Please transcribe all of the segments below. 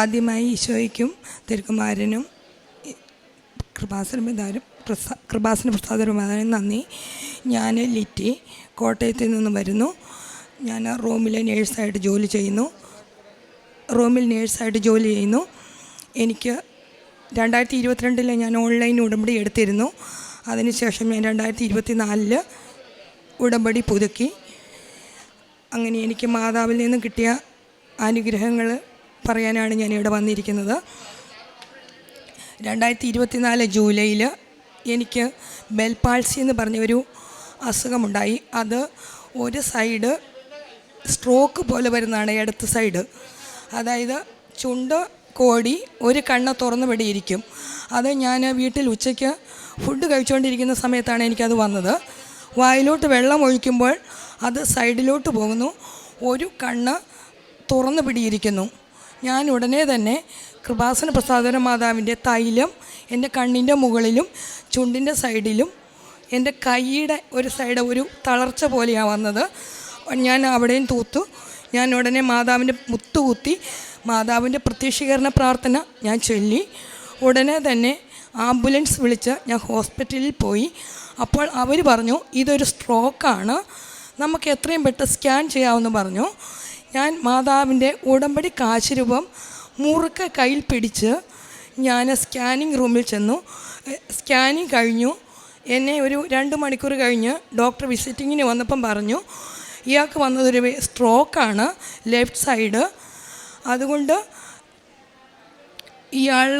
ആദ്യമായി ഈശോയ്ക്കും തിരുക്കുമാരനും കൃപാസന പിതാരും കൃപാസന പ്രസാദരുമാതാനും നന്ദി. ഞാൻ ലിറ്റി കോട്ടയത്ത് നിന്ന് വരുന്നു. ഞാൻ റൂമിലെ നേഴ്സായിട്ട് ജോലി ചെയ്യുന്നു. റൂമിൽ നേഴ്സായിട്ട് ജോലി ചെയ്യുന്നു. എനിക്ക് രണ്ടായിരത്തി ഇരുപത്തിരണ്ടിൽ ഞാൻ ഓൺലൈൻ ഉടമ്പടി എടുത്തിരുന്നു. അതിനുശേഷം ഞാൻ രണ്ടായിരത്തി ഇരുപത്തി നാലിൽ ഉടമ്പടി പുതുക്കി. അങ്ങനെ എനിക്ക് മാതാവിൽ നിന്ന് കിട്ടിയ അനുഗ്രഹങ്ങൾ പറയാനാണ് ഞാൻ ഇവിടെ വന്നിരിക്കുന്നത്. രണ്ടായിരത്തി ഇരുപത്തിനാല് ജൂലൈയിൽ എനിക്ക് ബെൽപാൾസി എന്ന് പറഞ്ഞ ഒരു അസുഖമുണ്ടായി. അത് ഒരു സൈഡ് സ്ട്രോക്ക് പോലെ വരുന്നതാണ് ഇടത്ത് സൈഡ്. അതായത് ചുണ്ട് കോടി ഒരു കണ്ണ് തുറന്നു പിടിയിരിക്കും അത് ഞാൻ വീട്ടിൽ ഉച്ചയ്ക്ക് ഫുഡ് കഴിച്ചുകൊണ്ടിരിക്കുന്ന സമയത്താണ് എനിക്കത് വന്നത്. വായിലോട്ട് വെള്ളം ഒഴിക്കുമ്പോൾ അത് സൈഡിലോട്ട് പോകുന്നു. ഒരു കണ്ണ് തുറന്നു പിടിയിരിക്കുന്നു ഞാൻ ഉടനെ തന്നെ കൃപാസന പ്രസാദന മാതാവിന്റെ തൈലം എന്റെ കണ്ണിന്റെ മുകളിലും ചുണ്ടിന്റെ സൈഡിലും എന്റെ കൈയുടെ ഒരു സൈഡ് ഒരു തളർച്ച പോലെയാണ് വന്നത്. ഞാൻ അവിടെയും തൂത്തു. ഞാൻ ഉടനെ മാതാവിന്റെ മുത്തുകൂത്തി മാതാവിന്റെ പ്രത്യക്ഷീകരണ പ്രാർത്ഥന ഞാൻ ചൊല്ലി. ഉടനെ തന്നെ ആംബുലൻസ് വിളിച്ച് ഞാൻ ഹോസ്പിറ്റലിൽ പോയി. അപ്പോൾ അവർ പറഞ്ഞു ഇതൊരു സ്ട്രോക്കാണ്. നമുക്ക് എത്രയും പെട്ടെന്ന് സ്കാൻ ചെയ്യാമെന്ന് പറഞ്ഞു. ഞാൻ മാതാവിന്റെ ഉടമ്പടി കാശുരൂപം മുറുക്ക കയ്യിൽ പിടിച്ച് ഞാൻ സ്കാനിങ് റൂമിൽ ചെന്നു. സ്കാനിങ് കഴിഞ്ഞു. എന്നെ ഒരു രണ്ട് മണിക്കൂർ കഴിഞ്ഞ് ഡോക്ടർ വിസിറ്റിങ്ങിന് വന്നപ്പം പറഞ്ഞു ഇയാൾക്ക് വന്നതൊരു സ്ട്രോക്കാണ് ലെഫ്റ്റ് സൈഡ്. അതുകൊണ്ട് ഇയാൾ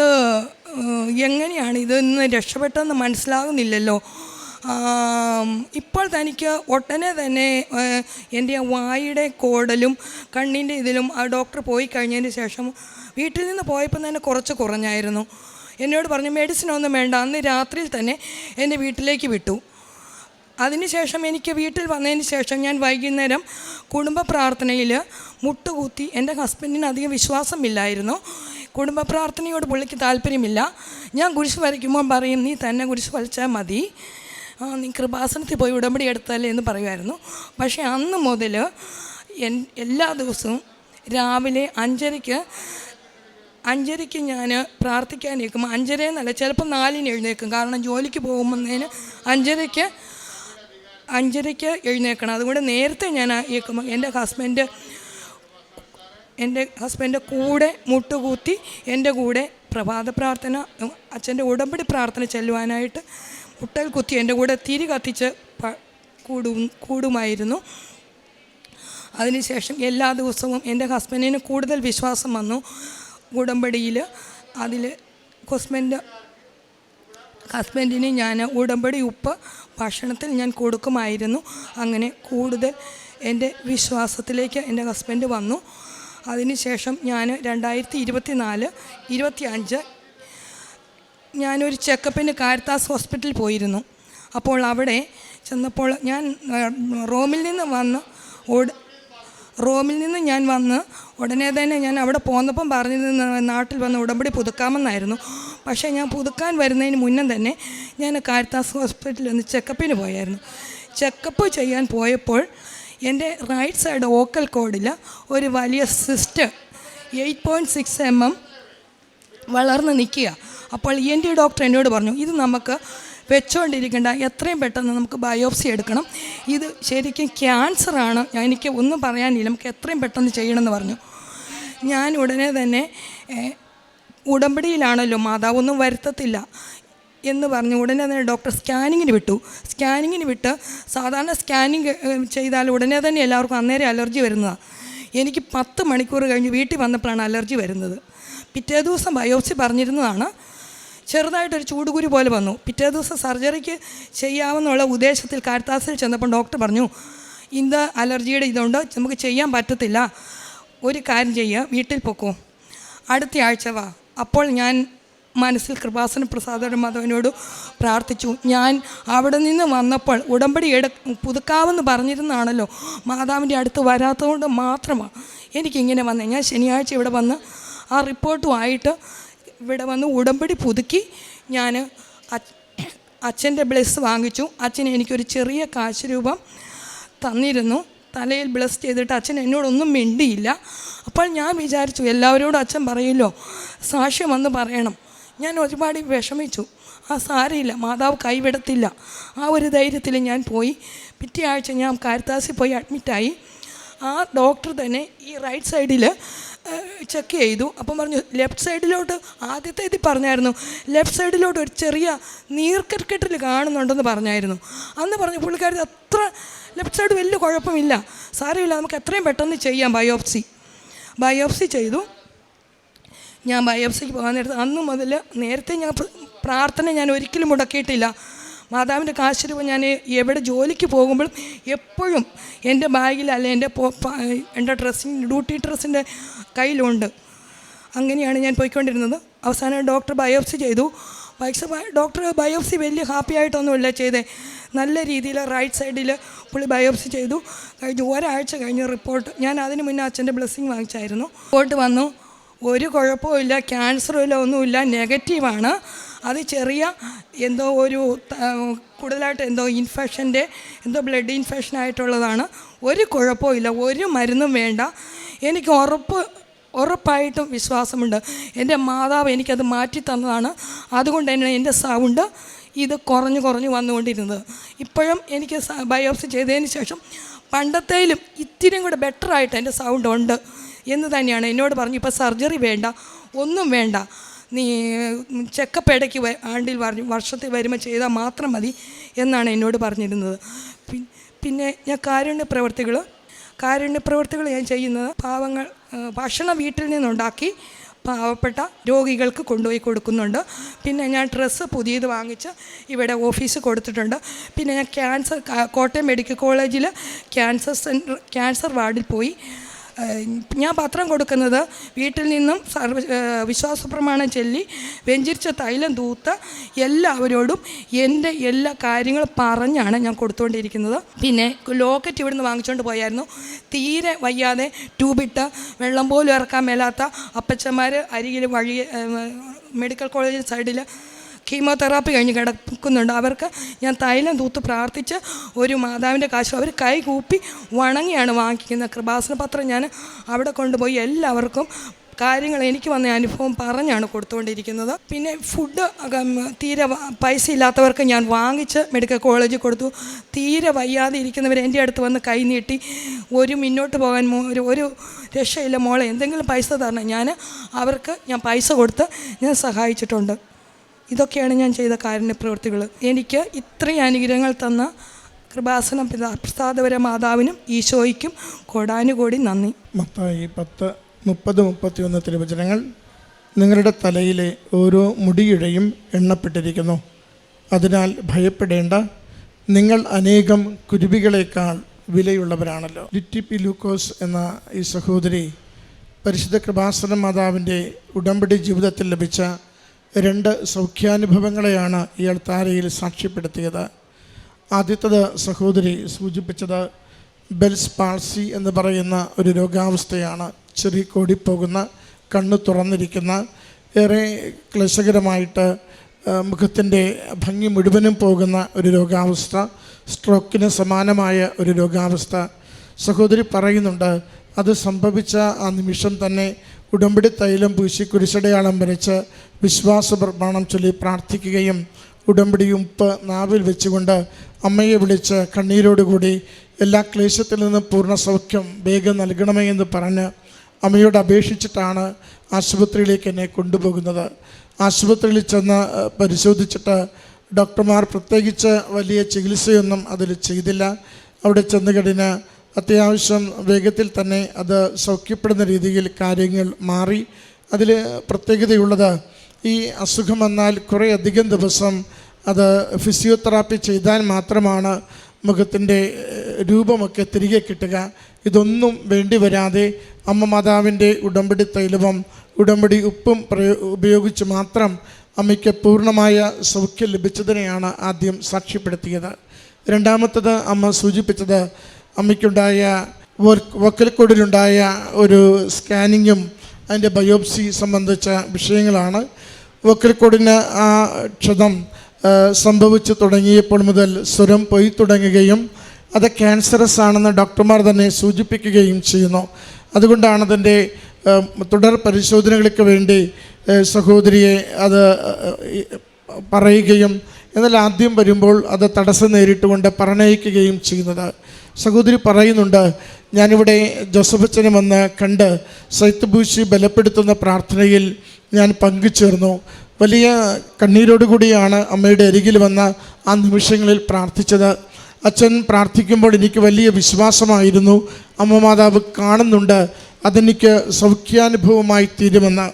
എങ്ങനെയാണ് ഇതൊന്ന് രക്ഷപ്പെട്ടെന്ന് മനസ്സിലാകുന്നില്ലല്ലോ. ഇപ്പോൾ തനിക്ക് ഒട്ടനെ തന്നെ എന്റെ വായുടെ കോടലും കണ്ണിന്റെ ഇതിലും ആ ഡോക്ടർ പോയി കഴിഞ്ഞതിന് ശേഷം വീട്ടിൽ നിന്ന് പോയപ്പോൾ തന്നെ കുറച്ച് കുറഞ്ഞായിരുന്നു. എന്നോട് പറഞ്ഞു മെഡിസിൻ ഒന്നും വേണ്ട അന്ന് രാത്രിയിൽ തന്നെ എന്റെ വീട്ടിലേക്ക് വിട്ടു. അതിനുശേഷം എനിക്ക് വീട്ടിൽ വന്നതിന് ശേഷം ഞാൻ വൈകുന്നേരം കുടുംബ പ്രാർത്ഥനയിൽ മുട്ടുകുത്തി എന്റെ ഹസ്ബൻഡിന് അധികം വിശ്വാസമില്ലായിരുന്നു കുടുംബ പ്രാർത്ഥനയോട് പുള്ളിക്ക് താല്പര്യമില്ല. ഞാൻ കുരിശ് വരയ്ക്കുമ്പോൾ പറയും നീ തന്നെ കുരിശ് വലിച്ചാൽ മതി. നീ കൃപാസനത്തിൽ പോയി ഉടമ്പടി എടുത്താലേ എന്ന് പറയുമായിരുന്നു. പക്ഷേ അന്ന് മുതൽ എല്ലാ ദിവസവും രാവിലെ അഞ്ചരയ്ക്ക് അഞ്ചരയ്ക്ക് ഞാൻ പ്രാർത്ഥിക്കാൻ നിൽക്കും അഞ്ചര എന്നല്ല ചിലപ്പോൾ നാലിന് എഴുന്നേൽക്കും. കാരണം ജോലിക്ക് പോകുമ്പോഴേന് അഞ്ചരയ്ക്ക് അഞ്ചരയ്ക്ക് എഴുന്നേൽക്കണം. അതുകൊണ്ട് നേരത്തെ ഞാൻ ഇയക്കുമ്പോൾ എന്റെ ഹസ്ബൻഡ് എന്റെ ഹസ്ബൻഡ് കൂടെ മുട്ടുകൂത്തി എന്റെ കൂടെ പ്രഭാത പ്രാർത്ഥന അച്ഛന്റെ ഉടമ്പടി പ്രാർത്ഥന ചെല്ലുവാനായിട്ട് മുട്ടൽ കുത്തി എന്റെ കൂടെ തിരി കത്തിച്ച് കൂടും കൂടുമായിരുന്നു. അതിനുശേഷം എല്ലാ ദിവസവും എന്റെ ഹസ്ബൻഡിന് കൂടുതൽ വിശ്വാസം വന്നു ഉടമ്പടിയിൽ. അതിൽ ഹസ്ബൻഡ് ഹസ്ബൻഡിന് ഞാൻ ഉടമ്പടി ഉപ്പ് ഭക്ഷണത്തിൽ ഞാൻ കൊടുക്കുമായിരുന്നു. അങ്ങനെ കൂടുതൽ എന്റെ വിശ്വാസത്തിലേക്ക് എന്റെ ഹസ്ബൻഡ് വന്നു. അതിനുശേഷം ഞാൻ രണ്ടായിരത്തി ഇരുപത്തി നാല് ഇരുപത്തി അഞ്ച് ഞാനൊരു ചെക്കപ്പിന് കാരിത്താസ് ഹോസ്പിറ്റലിൽ പോയിരുന്നു. അപ്പോൾ അവിടെ ചെന്നപ്പോൾ ഞാൻ റോമിൽ നിന്ന് വന്ന് ഓട് റോമിൽ നിന്ന് ഞാൻ വന്ന് ഉടനെ തന്നെ ഞാൻ അവിടെ പോന്നപ്പം പറഞ്ഞിരുന്ന നാട്ടിൽ വന്ന് ഉടമ്പടി പുതുക്കാമെന്നായിരുന്നു. പക്ഷേ ഞാൻ പുതുക്കാൻ വരുന്നതിന് മുന്നേ തന്നെ ഞാൻ കാരിത്താസ് ഹോസ്പിറ്റലിൽ ഒന്ന് ചെക്കപ്പിന് പോയായിരുന്നു. ചെക്കപ്പ് ചെയ്യാൻ പോയപ്പോൾ എന്റെ റൈറ്റ് സൈഡ് ഓക്കൽ കോഡിൽ ഒരു വലിയ cyst eight point six M M വളർന്ന് നിൽക്കുക. അപ്പോൾ ഇ എൻ ടി ഡോക്ടർ എന്നോട് പറഞ്ഞു ഇത് നമുക്ക് വെച്ചുകൊണ്ടിരിക്കേണ്ട എത്രയും പെട്ടെന്ന് നമുക്ക് ബയോപ്സി എടുക്കണം. ഇത് ശരിക്കും ക്യാൻസറാണ്. എനിക്ക് ഒന്നും പറയാനില്ല. നമുക്ക് എത്രയും പെട്ടെന്ന് ചെയ്യണമെന്ന് പറഞ്ഞു. ഞാൻ ഉടനെ തന്നെ ഉടമ്പടിയിലാണല്ലോ മാതാവ് ഒന്നും വരുത്തത്തില്ല. എന്ന് പറഞ്ഞു. ഉടനെ തന്നെ ഡോക്ടർ സ്കാനിങ്ങിന് വിട്ടു. സ്കാനിങ്ങിന് വിട്ട് സാധാരണ സ്കാനിങ് ചെയ്താൽ ഉടനെ തന്നെ എല്ലാവർക്കും അന്നേരം അലർജി വരുന്നതാണ് എനിക്ക് പത്ത് മണിക്കൂർ കഴിഞ്ഞ് വീട്ടിൽ വന്നപ്പോഴാണ് അലർജി വരുന്നത്. പിറ്റേ ദിവസം ബയോപ്സി പറഞ്ഞിരുന്നതാണ്. ചെറുതായിട്ടൊരു ചൂടുകുരു പോലെ വന്നു. പിറ്റേ ദിവസം സർജറിക്ക് ചെയ്യാമെന്നുള്ള ഉദ്ദേശത്തിൽ കാരിത്താസിൽ ചെന്നപ്പോൾ ഡോക്ടർ പറഞ്ഞു ഇത് അലർജിയുടെ ഇതുകൊണ്ട് നമുക്ക് ചെയ്യാൻ പറ്റത്തില്ല. ഒരു കാര്യം ചെയ്യുക വീട്ടിൽ പൊക്കോ. അടുത്ത ആഴ്ച വാ. അപ്പോൾ ഞാൻ മനസ്സിൽ കൃപാസന പ്രസാദ മാധവനോട് പ്രാർത്ഥിച്ചു. ഞാൻ അവിടെ നിന്ന് വന്നപ്പോൾ ഉടമ്പടി എടു പുതുക്കാമെന്ന് പറഞ്ഞിരുന്നാണല്ലോ മാതാവിന്റെ അടുത്ത് വരാത്തതുകൊണ്ട് മാത്രമാണ് എനിക്കിങ്ങനെ വന്നത് ഞാൻ ശനിയാഴ്ച ഇവിടെ വന്ന് ആ റിപ്പോർട്ടുമായിട്ട് ഇവിടെ വന്ന് ഉടമ്പടി പുതുക്കി ഞാൻ അച്ഛന്റെ ബ്ലസ് വാങ്ങിച്ചു. അച്ഛൻ എനിക്കൊരു ചെറിയ കാശ് രൂപം തന്നിരുന്നു. തലയിൽ ബ്ലസ് ചെയ്തിട്ട് അച്ഛൻ എന്നോടൊന്നും മിണ്ടിയില്ല. അപ്പോൾ ഞാൻ വിചാരിച്ചു എല്ലാവരോടും അച്ഛൻ പറയില്ലോ സാക്ഷ്യം വന്ന് പറയണം. ഞാൻ ഒരുപാട് വിഷമിച്ചു. ആ സാരയില്ല മാതാവ് കൈവിടത്തില്ല. ആ ഒരു ധൈര്യത്തിൽ ഞാൻ പോയി. പിറ്റേ ആഴ്ച ഞാൻ കാരിത്താസിൽ പോയി അഡ്മിറ്റായി ആ ഡോക്ടർ തന്നെ ഈ റൈറ്റ് സൈഡിൽ ചെക്ക് ചെയ്തു. അപ്പം പറഞ്ഞു ലെഫ്റ്റ് സൈഡിലോട്ട് ആദ്യത്തെ ഇതിൽ പറഞ്ഞായിരുന്നു. ലെഫ്റ്റ് സൈഡിലോട്ട് ഒരു ചെറിയ നീർക്കെട്ടിൽ കാണുന്നുണ്ടെന്ന് പറഞ്ഞായിരുന്നു. അന്ന് പറഞ്ഞു പുള്ളിക്കാരി അത്ര ലെഫ്റ്റ് സൈഡ് വലിയ കുഴപ്പമില്ല. സാരമില്ല നമുക്ക് എത്രയും പെട്ടെന്ന് ചെയ്യാം ബയോപ്സി. ബയോപ്സി ചെയ്തു. ഞാൻ ബയോപ്സിക്ക് പോകാൻ നേരത്ത് അന്ന് മുതൽ നേരത്തെ ഞാൻ പ്രാർത്ഥന ഞാൻ ഒരിക്കലും മുടക്കിയിട്ടില്ല. മാതാവിന്റെ കാശ് രൂപ ഞാൻ എവിടെ ജോലിക്ക് പോകുമ്പോഴും എപ്പോഴും എന്റെ ബാഗിൽ അല്ലെ എന്റെ എന്റെ ഡ്രസ്സിങ് ഡ്യൂട്ടി ഡ്രസ്സിന്റെ കയ്യിലുണ്ട്. അങ്ങനെയാണ് ഞാൻ പോയിക്കൊണ്ടിരുന്നത്. അവസാനം ഡോക്ടർ ബയോപ്സി ചെയ്തു. ബൈക്സ് ഡോക്ടർ ബയോപ്സി വലിയ ഹാപ്പി ആയിട്ടൊന്നുമില്ല ചെയ്തേ. നല്ല രീതിയിൽ റൈറ്റ് സൈഡിൽ പുള്ളി ബയോപ്സി ചെയ്തു. കഴിഞ്ഞു ഒരാഴ്ച കഴിഞ്ഞ് റിപ്പോർട്ട്. ഞാൻ അതിന് മുന്നേ അച്ഛന്റെ ബ്ലെസ്സിങ് വാങ്ങിച്ചായിരുന്നു. റിപ്പോർട്ട് വന്നു. ഒരു കുഴപ്പമില്ല ഇല്ല ക്യാൻസറും ഇല്ല ഒന്നുമില്ല നെഗറ്റീവാണ് അത് ചെറിയ എന്തോ ഒരു കൂടുതലായിട്ട് എന്തോ ഇൻഫെക്ഷന്റെ എന്തോ ബ്ലഡ് ഇൻഫെക്ഷൻ ആയിട്ടുള്ളതാണ്. ഒരു കുഴപ്പമില്ല ഒരു മരുന്നും വേണ്ട. എനിക്ക് ഉറപ്പ് ഉറപ്പായിട്ടും വിശ്വാസമുണ്ട്. എന്റെ മാതാവ് എനിക്കത് മാറ്റി തന്നതാണ്. അതുകൊണ്ട് തന്നെ എന്റെ സൗണ്ട് ഇത് കുറഞ്ഞു കുറഞ്ഞു വന്നുകൊണ്ടിരുന്നത്. ഇപ്പോഴും എനിക്ക് ബയോപ്സി ചെയ്തതിന് ശേഷം പണ്ടത്തേലും ഇത്തിരിയും കൂടെ ബെറ്ററായിട്ട് എന്റെ സൗണ്ട് ഉണ്ട് എന്ന് തന്നെയാണ് എന്നോട് പറഞ്ഞു ഇപ്പോൾ സർജറി വേണ്ട ഒന്നും വേണ്ട. നീ ചെക്കപ്പ് ഇടയ്ക്ക് ആണ്ടിൽ വർഷത്തിൽ വരുമ്പോൾ ചെയ്താൽ മാത്രം മതി എന്നാണ് എന്നോട് പറഞ്ഞിരുന്നത്. പിന്നെ ഞാൻ കാരുണ്യ പ്രവർത്തികൾ കാരുണ്യ പ്രവർത്തികൾ ഞാൻ ചെയ്യുന്നത് പാവങ്ങൾ ഭക്ഷണം വീട്ടിൽ നിന്നുണ്ടാക്കി പാവപ്പെട്ട രോഗികൾക്ക് കൊണ്ടുപോയി കൊടുക്കുന്നുണ്ട്. പിന്നെ ഞാൻ ഡ്രസ്സ് പുതിയത് വാങ്ങിച്ച് ഇവിടെ ഓഫീസ് കൊടുത്തിട്ടുണ്ട്. പിന്നെ ഞാൻ ക്യാൻസർ കോട്ടയം മെഡിക്കൽ കോളേജിൽ ക്യാൻസർ സെന്റർ ക്യാൻസർ വാർഡിൽ പോയി. ഞാൻ പത്രം കൊടുക്കുന്നത് വീട്ടിൽ നിന്നും സർവ ഏഹ് വിശ്വാസ പ്രമാണം ചൊല്ലി വെഞ്ചിരിച്ച തൈലം തൂത്ത് എല്ലാവരോടും എന്റെ എല്ലാ കാര്യങ്ങളും പറഞ്ഞാണ് ഞാൻ കൊടുത്തുകൊണ്ടിരിക്കുന്നത് പിന്നെ ലോക്കറ്റ് ഇവിടുന്ന് വാങ്ങിച്ചുകൊണ്ട് പോയായിരുന്നു. തീരെ വയ്യാതെ ട്യൂബിട്ട് വെള്ളം പോലും ഇറക്കാൻ മേലാത്ത അപ്പച്ചന്മാർ അരികിൽ വഴി മെഡിക്കൽ കോളേജ് സൈഡിൽ കീമോതെറാപ്പി കഴിഞ്ഞ് കിടക്കുന്നുണ്ട്. അവർക്ക് ഞാൻ തൈലം തൂത്ത് പ്രാർത്ഥിച്ച് ഒരു മാതാവിന്റെ കാശ് അവർ കൈ കൂപ്പി വണങ്ങിയാണ് വാങ്ങിക്കുന്നത്. കൃപാസന പത്രം ഞാൻ അവിടെ കൊണ്ടുപോയി എല്ലാവർക്കും കാര്യങ്ങൾ എനിക്ക് വന്ന അനുഭവം പറഞ്ഞാണ് കൊടുത്തുകൊണ്ടിരിക്കുന്നത്. പിന്നെ ഫുഡ് തീരെ പൈസ ഇല്ലാത്തവർക്ക് ഞാൻ വാങ്ങിച്ച് മെഡിക്കൽ കോളേജിൽ കൊടുത്തു. തീരെ വയ്യാതെ ഇരിക്കുന്നവർ എന്റെ അടുത്ത് വന്ന് കൈ നീട്ടി. ഒരു മുന്നോട്ട് പോകാൻ ഒരു ഒരു രക്ഷയില്ല മോളെ. എന്തെങ്കിലും പൈസ തരണം. ഞാൻ അവർക്ക് ഞാൻ പൈസ കൊടുത്ത് ഞാൻ സഹായിച്ചിട്ടുണ്ട്. ഇതൊക്കെയാണ് ഞാൻ ചെയ്ത കാരുണ്യപ്രവൃത്തികൾ എനിക്ക് ഇത്രയും അനുഗ്രഹങ്ങൾ തന്ന കൃപാസന പിതാ പ്രസാദപര മാതാവിനും ഈശോയ്ക്കും കോടാനുകോടി നന്ദി. മത്തായി പത്ത് മുപ്പത് മുപ്പത്തിയൊന്ന് തിരുവചനങ്ങൾ നിങ്ങളുടെ തലയിലെ ഓരോ മുടിയിഴയും എണ്ണപ്പെട്ടിരിക്കുന്നു. അതിനാൽ ഭയപ്പെടേണ്ട നിങ്ങൾ അനേകം കുരുവികളേക്കാൾ വിലയുള്ളവരാണല്ലോ. ലിറ്റി പി ലൂക്കോസ് എന്ന ഈ സഹോദരി പരിശുദ്ധ കൃപാസന മാതാവിന്റെ ഉടമ്പടി ജീവിതത്തിൽ ലഭിച്ച രണ്ട് സൗഖ്യാനുഭവങ്ങളെയാണ് ഇയാൾ താരയിൽ സാക്ഷ്യപ്പെടുത്തിയത്. ആദ്യത്തത് സഹോദരി സൂചിപ്പിച്ചത് ബെൽസ് പാൾസി എന്ന് പറയുന്ന ഒരു രോഗാവസ്ഥയാണ്. ചെറിയ കോടിപ്പോകുന്ന കണ്ണ് തുറന്നിരിക്കുന്ന ഏറെ ക്ലേശകരമായിട്ട് മുഖത്തിന്റെ ഭംഗി മുഴുവനും പോകുന്ന ഒരു രോഗാവസ്ഥ സ്ട്രോക്കിന് സമാനമായ ഒരു രോഗാവസ്ഥ. സഹോദരി പറയുന്നുണ്ട് അത് സംഭവിച്ച ആ നിമിഷം തന്നെ ഉടമ്പടി തൈലം പൂശി കുരിശടയാളം വരച്ച് വിശ്വാസ പ്രമാണം ചൊല്ലി പ്രാർത്ഥിക്കുകയും ഉടമ്പടി ഉപ്പ് നാവിൽ വെച്ചുകൊണ്ട് അമ്മയെ വിളിച്ച് കണ്ണീരോടുകൂടി എല്ലാ ക്ലേശത്തിൽ നിന്നും പൂർണ സൗഖ്യം വേഗം നൽകണമേ എന്ന് പറഞ്ഞ് അമ്മയോട് അപേക്ഷിച്ചിട്ടാണ് ആശുപത്രിയിലേക്ക് എന്നെ കൊണ്ടുപോകുന്നത്. ആശുപത്രിയിൽ ചെന്ന് പരിശോധിച്ചിട്ട് ഡോക്ടർമാർ പ്രത്യേകിച്ച് വലിയ ചികിത്സയൊന്നും അതിൽ ചെയ്തില്ല. അവിടെ ചെന്ന് അത്യാവശ്യം വേഗത്തിൽ തന്നെ അത് സൗഖ്യപ്പെടുന്ന രീതിയിൽ കാര്യങ്ങൾ മാറി. അതിൽ പ്രത്യേകതയുള്ളത് ഈ അസുഖം വന്നാൽ കുറേയധികം ദിവസം അത് ഫിസിയോതെറാപ്പി ചെയ്താൽ മാത്രമാണ് മുഖത്തിന്റെ രൂപമൊക്കെ തിരികെ കിട്ടുക. ഇതൊന്നും വേണ്ടി വരാതെ അമ്മ മാതാവിന്റെ ഉടമ്പടി തൈലവും ഉടമ്പടി ഉപ്പും ഉപയോഗിച്ച് മാത്രം അമ്മയ്ക്ക് പൂർണമായ സൗഖ്യം ലഭിച്ചതിനെയാണ് ആദ്യം സാക്ഷ്യപ്പെടുത്തിയത്. രണ്ടാമത്തത് അമ്മ സൂചിപ്പിച്ചത് അമ്മയ്ക്കുണ്ടായ വർക്ക് വക്കൽക്കോടിലുണ്ടായ ഒരു സ്കാനിങ്ങും അതിന്റെ ബയോപ്സി സംബന്ധിച്ച വിഷയങ്ങളാണ്. വക്കൽക്കോടിന് ആ ക്ഷതം സംഭവിച്ചു തുടങ്ങിയപ്പോൾ മുതൽ സ്വരം പോയി തുടങ്ങുകയും അത് ക്യാൻസറസ് ആണെന്ന് ഡോക്ടർമാർ തന്നെ സൂചിപ്പിക്കുകയും ചെയ്യുന്നു. അതുകൊണ്ടാണ് അതിന്റെ തുടർ പരിശോധനകൾക്ക് വേണ്ടി സഹോദരിയെ അത് പറയുകയും എന്നാൽ ആദ്യം വരുമ്പോൾ അത് തടസ്സം നേരിട്ടുകൊണ്ട് പറഞ്ഞയക്കുകയും ചെയ്യുന്നത്. സഹോദരി പറയുന്നുണ്ട് ഞാനിവിടെ ജോസഫച്ചനെ വന്ന് കണ്ട് സൈത്ത് ബലപ്പെടുത്തുന്ന പ്രാർത്ഥനയിൽ ഞാൻ പങ്കുചേർന്നു. വലിയ കണ്ണീരോടുകൂടിയാണ് അമ്മയുടെ അരികിൽ വന്ന ആ നിമിഷങ്ങളിൽ പ്രാർത്ഥിച്ചത്. അച്ഛൻ പ്രാർത്ഥിക്കുമ്പോൾ എനിക്ക് വലിയ വിശ്വാസമായിരുന്നു. അമ്മ മാതാവ് കാണുന്നുണ്ട് അതെനിക്ക് സൗഖ്യാനുഭവമായി തീരുമെന്ന്.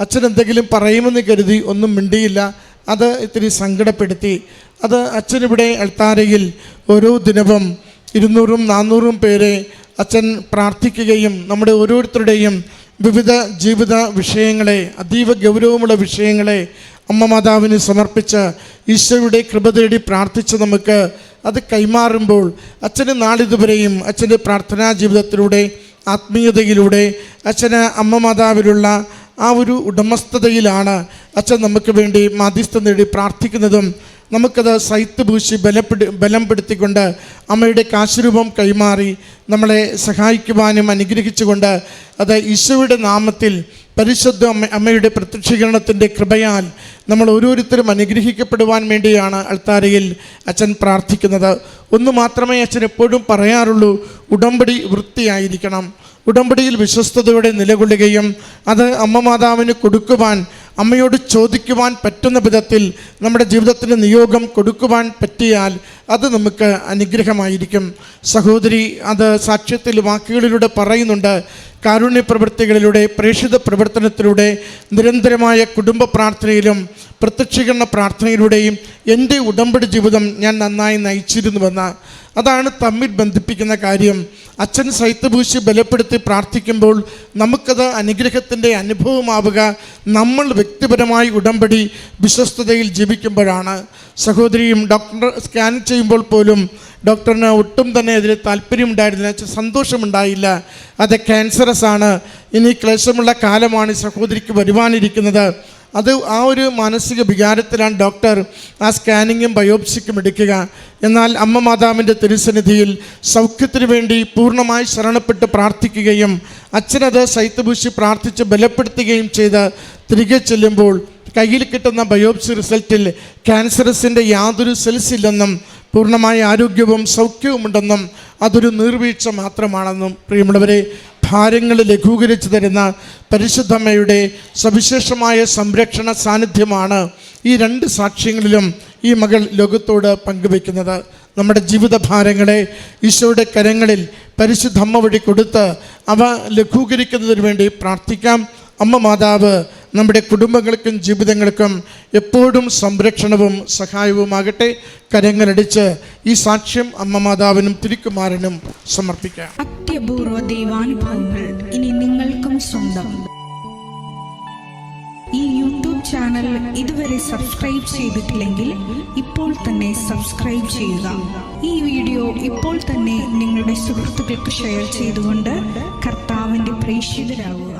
അച്ഛൻ എന്തെങ്കിലും പറയുമെന്ന് കരുതി ഒന്നും മിണ്ടിയില്ല. അത് ഇത്തിരി സങ്കടപ്പെടുത്തി. അത് അച്ഛനിവിടെ അൾത്താരയിൽ ഓരോ ദിനവും ഇരുന്നൂറും നാന്നൂറും പേരെ അച്ഛൻ പ്രാർത്ഥിക്കുകയും നമ്മുടെ ഓരോരുത്തരുടെയും വിവിധ ജീവിത വിഷയങ്ങളെ അതീവ ഗൗരവമുള്ള വിഷയങ്ങളെ അമ്മ മാതാവിന് സമർപ്പിച്ച് ഈശോയുടെ കൃപ തേടി പ്രാർത്ഥിച്ച് നമുക്ക് അത് കൈമാറുമ്പോൾ അച്ഛന് നാളിതുവരെയും അച്ഛന്റെ പ്രാർത്ഥനാ ജീവിതത്തിലൂടെ ആത്മീയതയിലൂടെ അച്ഛന് അമ്മ മാതാവിലുള്ള ആ ഒരു ഉടമസ്ഥതയിലാണ് അച്ഛൻ നമുക്ക് വേണ്ടി മാധ്യസ്ഥ നേടി പ്രാർത്ഥിക്കുന്നതും നമുക്കത് സൈത്ത് പൂശി ബലപ്പെടു ബലപ്പെടുത്തിക്കൊണ്ട് അമ്മയുടെ കാശുരൂപം കൈമാറി നമ്മളെ സഹായിക്കുവാനും അനുഗ്രഹിച്ചുകൊണ്ട് അത് ഈശോയുടെ നാമത്തിൽ പരിശുദ്ധ അമ്മ അമ്മയുടെ പ്രത്യക്ഷീകരണത്തിന്റെ കൃപയാൽ നമ്മൾ ഓരോരുത്തരും അനുഗ്രഹിക്കപ്പെടുവാൻ വേണ്ടിയാണ് അൾത്താരയിൽ അച്ഛൻ പ്രാർത്ഥിക്കുന്നത്. ഒന്ന് മാത്രമേ അച്ഛൻ എപ്പോഴും പറയാറുള്ളൂ ഉടമ്പടി വൃത്തിയായിരിക്കണം. ഉടമ്പടിയിൽ വിശ്വസ്തയോടെ നിലകൊള്ളുകയും അത് അമ്മ മാതാവിന് കൊടുക്കുവാൻ അമ്മയോട് ചോദിക്കുവാൻ പറ്റുന്ന വിധത്തിൽ നമ്മുടെ ജീവിതത്തിന് നിയോഗം കൊടുക്കുവാൻ പറ്റിയാൽ അത് നമുക്ക് അനുഗ്രഹമായിരിക്കും. സഹോദരി അത് സാക്ഷ്യത്തിൽ വാക്കുകളിലൂടെ പറയുന്നുണ്ട്. കാരുണ്യ പ്രവൃത്തികളിലൂടെ പ്രേക്ഷിത പ്രവർത്തനത്തിലൂടെ നിരന്തരമായ കുടുംബ പ്രാർത്ഥനയിലും പ്രത്യക്ഷീകരണ പ്രാർത്ഥനയിലൂടെയും എന്റെ ഉടമ്പടി ജീവിതം ഞാൻ നന്നായി നയിച്ചിരുന്നുവെന്ന് അതാണ് തമ്മിൽ ബന്ധിപ്പിക്കുന്ന കാര്യം. അച്ഛൻ സൈത്തഭൂശി ബലപ്പെടുത്തി പ്രാർത്ഥിക്കുമ്പോൾ നമുക്കത് അനുഗ്രഹത്തിന്റെ അനുഭവമാവുക. നമ്മൾ വ്യക്തിപരമായി ഉടമ്പടി വിശ്വസ്തതയിൽ ജീവിക്കുമ്പോഴാണ്. സഹോദരിയും ഡോക്ടർ സ്കാൻ ചെയ്യുമ്പോൾ പോലും ഡോക്ടറിന് ഒട്ടും തന്നെ അതിൽ താല്പര്യമുണ്ടായിരുന്നില്ല. സന്തോഷമുണ്ടായില്ല. അത് ക്യാൻസറസ് ആണ് ഇനി ക്ലേശമുള്ള കാലമാണ് സഹോദരിക്ക് വരുവാനിരിക്കുന്നത്. അത് ആ ഒരു മാനസിക വികാരത്തിലാണ് ഡോക്ടർ ആ സ്കാനിങ്ങും ബയോപ്സിക്കും എടുക്കുക. എന്നാൽ അമ്മ മാതാവിന്റെ തിരുസന്നിധിയിൽ സൗഖ്യത്തിന് വേണ്ടി പൂർണമായി ശരണപ്പെട്ട് പ്രാർത്ഥിക്കുകയും അച്ഛനത് സൈത്തഭൂഷി പ്രാർത്ഥിച്ച് ബലപ്പെടുത്തുകയും ചെയ്ത് തിരികെ ചെല്ലുമ്പോൾ കയ്യിൽ കിട്ടുന്ന ബയോപ്സി റിസൾട്ടിൽ ക്യാൻസറസിന്റെ യാതൊരു സെൽസ് ഇല്ലെന്നും പൂർണമായ ആരോഗ്യവും സൗഖ്യവുമുണ്ടെന്നും അതൊരു നീർവീഴ്ച മാത്രമാണെന്നും പ്രിയമുള്ളവരെ ഭാരങ്ങൾ ലഘൂകരിച്ചു തരുന്ന പരിശുദ്ധമ്മയുടെ സവിശേഷമായ സംരക്ഷണ സാന്നിധ്യമാണ് ഈ രണ്ട് സാക്ഷ്യങ്ങളിലും ഈ മകൾ ലോകത്തോട് പങ്കുവെക്കുന്നത് നമ്മുടെ ജീവിത ഭാരങ്ങളെ ഈശോയുടെ കരങ്ങളിൽ പരിശുദ്ധമ്മ വഴി കൊടുത്ത് അവ ലഘൂകരിക്കുന്നതിന് വേണ്ടി പ്രാർത്ഥിക്കാം. അമ്മ മാതാവ് നമ്മുടെ കുടുംബങ്ങൾക്കും ജീവിതങ്ങൾക്കും എപ്പോഴും സംരക്ഷണവും സഹായവുമാകട്ടെ. കരങ്ങളടിച്ച് ഈ സാക്ഷ്യം അമ്മ മാതാവിനും തിരുക്കുമാരനും സമർപ്പിക്കാം. അത്യപൂർവ ദൈവാനുഭവങ്ങൾ ഇനി നിങ്ങൾക്കും സ്വന്തം. ഈ യൂട്യൂബ് ചാനൽ ഇതുവരെ സബ്സ്ക്രൈബ് ചെയ്തിട്ടില്ലെങ്കിൽ ഇപ്പോൾ തന്നെ സബ്സ്ക്രൈബ് ചെയ്യുക. ഈ വീഡിയോ ഇപ്പോൾ തന്നെ നിങ്ങളുടെ സുഹൃത്തുക്കൾക്ക് ഷെയർ ചെയ്തുകൊണ്ട് കർത്താവിന്റെ പ്രേക്ഷിതരാകുക